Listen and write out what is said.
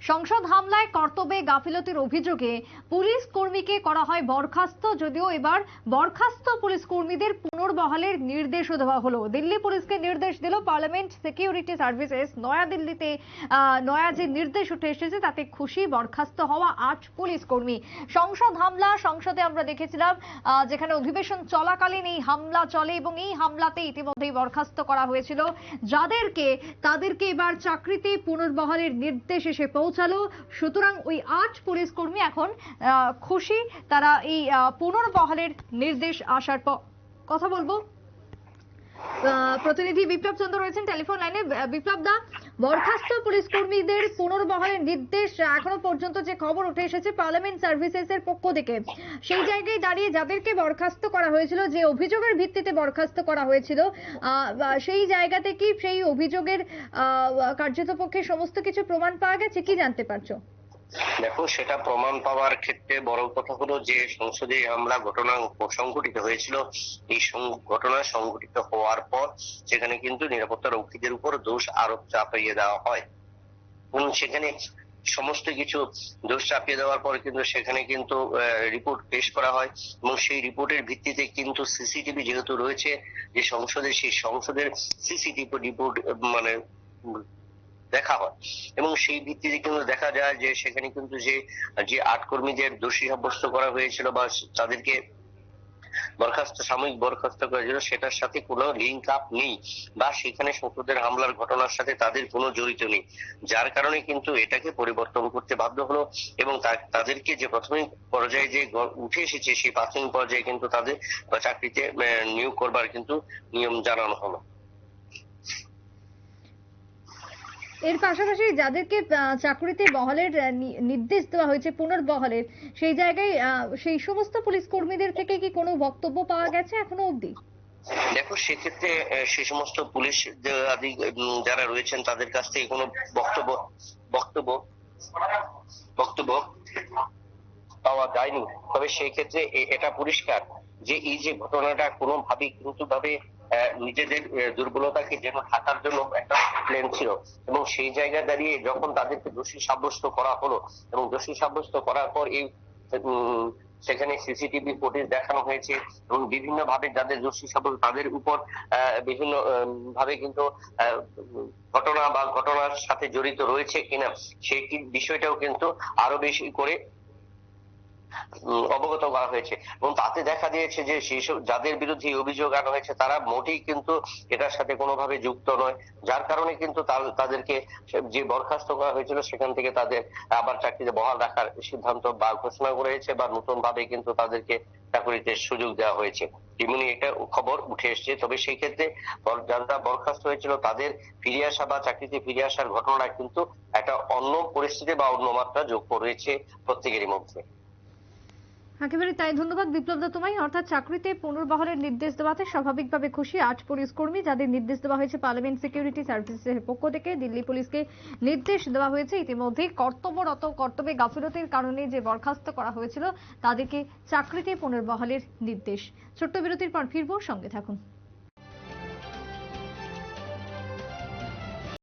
সংসদ হামলায় কর্তব্যে গাফিলতির অভিযোগে পুলিশ কর্মীকে করা হয় বরখাস্ত, যদিও এবার বরখাস্ত পুলিশ কর্মীদের পুনর্বহালের নির্দেশও দেওয়া হলো। দিল্লি পুলিশকে নির্দেশ দিল, পার্লামেন্ট সিকিউরিটি সার্ভিসেস নয়াদিল্লিতে নয়া যে নির্দেশ উঠে এসেছে, তাতে খুশি, বরখাস্ত হওয়া আট পুলিশ কর্মী। সংসদ হামলা, সংসদে আমরা দেখেছিলাম যেখানে অধিবেশন চলাকালীন এই হামলা চলে এবং এই হামলাতে ইতিমধ্যেই বরখাস্ত করা হয়েছিল। যাদেরকে, তাদেরকে এবার চাকরিতে পুনর্বহালের নির্দেশ এসে পৌঁছালো। সুতরাং ওই আট পুলিশ কর্মী এখন খুশি। তারা এই পুনর্বহালের নির্দেশ আসার পর কথা বলব। প্রতিনিধি বিপ্লব চন্দ্র রয়েছেন টেলিফোন লাইনে। বিপ্লব দা, বরখাস্ত পুলিশ কর্মীদের পুনর্বহালের নির্দেশ এখনও পর্যন্ত যে খবর উঠে এসেছে পার্লামেন্ট সার্ভিসেস এর পক্ষ থেকে, সেই জায়গায় দাঁড়িয়ে যাদেরকে বরখাস্ত করা হয়েছিল, যে অভিযোগের ভিত্তিতে বরখাস্ত করা হয়েছিল সেই জায়গাতে কি সেই অভিযোগের কার্যত পক্ষে সমস্ত কিছু প্রমাণ পাওয়া গেছে, কি জানতে পারছ? দেখো, সেটা প্রমাণ পাওয়ার ক্ষেত্রে বড় কথা হলো যে সংসদে হামলা ঘটনা সংঘটিত হয়েছিল, এই ঘটনা সংঘটিত হওয়ার পর সেখানে কিন্তু নিরাপত্তা রক্ষীদের উপর দোষ আরোপ চাপিয়ে দেওয়া হয়। এবং সেখানে সমস্ত কিছু দোষ চাপিয়ে দেওয়ার পর কিন্তু সেখানে কিন্তু রিপোর্ট পেশ করা হয়। এবং সেই রিপোর্টের ভিত্তিতে কিন্তু সিসিটিভি যেহেতু রয়েছে, যে সংসদে সেই সংসদের সিসিটিভি রিপোর্ট মানে দেখা হয়। এবং সেই ভিত্তিতে কিন্তু দেখা যায় যে সেখানে কিন্তু যে যে আট কর্মীদের দোষী সাব্যস্ত করা হয়েছিল বা তাদেরকে বরখাস্ত, সাময়িক বরখাস্ত করা হয়েছিল, সেটার সাথে কোনো লিঙ্ক আপ নেই বা সেখানে সংসদের হামলার ঘটনার সাথে তাদের কোনো জড়িত নেই। যার কারণে কিন্তু এটাকে পরিবর্তন করতে বাধ্য হলো এবং তাদেরকে যে প্রাথমিক পর্যায়ে যে উঠে এসেছে সেই প্রাথমিক পর্যায়ে কিন্তু তাদের চাকরিতে নিয়োগ করবার কিন্তু নিয়ম জানানো হলো। এর পাশাপাশি যাদেরকে চাকরিতে বহালের নির্দেশ দেওয়া হয়েছে, পুনর্বহালের, সেই জায়গায় সেই সমস্ত পুলিশ কর্মীদের থেকে কি কোনো বক্তব্য পাওয়া গেছে এখনও অবধি? দেখো, সেক্ষেত্রে সে সমস্ত পুলিশ যারা রয়েছেন, তাদের কাছ থেকে কোনো বক্তব্য বক্তব্য বক্তব্য পাওয়া যায়নি। তবে সেই ক্ষেত্রে এটা পরিষ্কার যে এই যে ঘটনাটা কোনোভাবেই কিন্তু ভাবে নিজেদের দুর্বলতাকে যেন থাকার জন্য একটা প্ল্যান ছিল। এবং সেই জায়গায় দাঁড়িয়ে যখন তাদেরকে দোষী সাব্যস্ত করা হলো, এবং দোষী সাব্যস্ত করার পর এই সেখানে সিসিটিভি ফুটেজ দেখানো হয়েছে, এবং বিভিন্ন ভাবে যাদের দোষী সাব্যস্ত, তাদের উপর বিভিন্ন ভাবে কিন্তু ঘটনা বা ঘটনার সাথে জড়িত রয়েছে কিনা সেই বিষয়টাও কিন্তু আরও বেশি করে অবগত করা হয়েছে। এবং তাতে দেখা দিয়েছে যে সেই সব যাদের বিরুদ্ধে অভিযোগ আনা হয়েছে, তারা মোটেই কিন্তু এটার সাথে কোনোভাবে যুক্ত নয়। যার কারণে কিন্তু তাদেরকে যে বরখাস্ত করা হয়েছিল, সেখান থেকে তাদের আবার চাকরিতে বহাল রাখার সিদ্ধান্ত বা ঘোষণা করেছে বা নতুন ভাবে কিন্তু তাদেরকে চাকরিতে সুযোগ দেওয়া হয়েছে। তেমনি এটা খবর উঠে এসেছে। তবে সেই ক্ষেত্রে যারা বরখাস্ত হয়েছিল, তাদের ফিরে আসা বা চাকরিতে ফিরে আসার ঘটনা কিন্তু একটা অন্য পরিস্থিতি বা অন্য মাত্রা যোগ করেছে প্রত্যেকেরই মধ্যে। একেবারে তাই, ধন্যবাদ বিপ্লব দা তোমায়। অর্থাৎ চাকরিতে পুনর্বহালের নির্দেশ দেওয়াতে স্বাভাবিকভাবে খুশি আট পুলিশ কর্মী, যাদের নির্দেশ দেওয়া হয়েছে পার্লামেন্ট সিকিউরিটি সার্ভিসের পক্ষ থেকে। দিল্লি পুলিশকে নির্দেশ দেওয়া হয়েছে ইতিমধ্যে। কর্তব্যরত কর্তব্যে গাফিলতির কারণে যে বরখাস্ত করা হয়েছিল, তাদেরকে চাকরিতে পুনর্বহালের নির্দেশ। ছোট্ট বিরতির পর ফিরবো, সঙ্গে থাকুন।